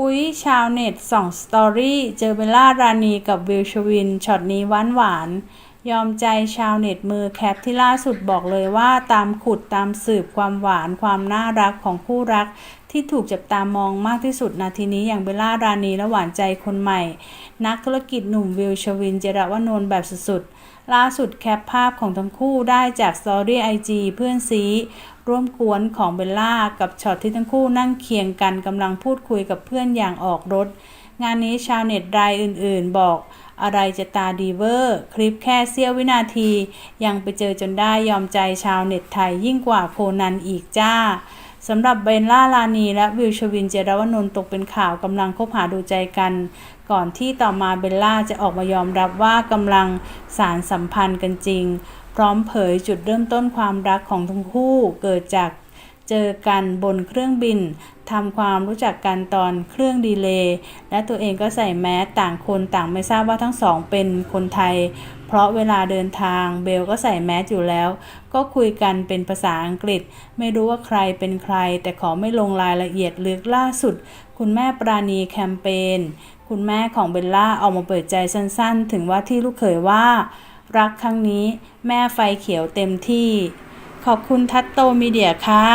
อุ๊ย ชาวเน็ตส่องสตอรี่เจอเบลล่ารานีกับวิลชวินช็อตนี้หวานหวานๆยอมใจชาวเน็ตมือแคปที่ล่าสุดบอกเลยว่าตามขุดตามสืบความหวานความน่ารักของคู่รัก ที่ถูกจับตามองมากที่สุดนาทีนี้อย่างเบลล่ารานีและหวานใจคนใหม่ นักธุรกิจหนุ่มวิลชวินเจรวนนท์แบบสุดๆ ล่าสุดแคปภาพของทั้งคู่ได้จากสตอรี่ไอจีเพื่อนซีร่วมกวนของเบลล่ากับช็อตที่ทั้งคู่นั่งเคียงกันกำลังพูดคุยกับเพื่อนอย่างออกรถ งานนี้ชาวเน็ตรายอื่นๆ บอกอะไรจะตาดีเวอร์ คลิปแค่เสี้ยววินาที ยังไปเจอจนได้ยอมใจชาวเน็ตไทยยิ่งกว่าโคนันอีกจ้า สำหรับเบลล่าลานีและวิลชวินเจรวนนท์ตกเป็นข่าวกำลังคบหาดูใจกัน ก่อนที่ต่อมาเบลล่าจะออกมายอมรับว่ากำลังสารสัมพันธ์กันจริง พร้อมเผยจุดเริ่มต้นความรักของทั้งคู่เกิดจาก เจอกันบนเครื่องบินทำความรู้จักกันตอนเครื่องดีเลย์และตัวเองก็ใส่แมสต่างคนต่างไม่ทราบว่าทั้งสองเป็นคนไทย เพราะเวลาเดินทางเบลก็ใส่แมสอยู่แล้ว ก็คุยกันเป็นภาษาอังกฤษ ไม่รู้ว่าใครเป็นใคร แต่ขอไม่ลงรายละเอียดลึกล่าสุด คุณแม่ปราณีแคมเปญคุณแม่ของเบลล่าออกมาเปิดใจสั้นๆ ถึงว่าที่ลูกเขยว่า รักครั้งนี้แม่ไฟเขียวเต็มที่ ขอบคุณทัตโตมีเดียค่ะ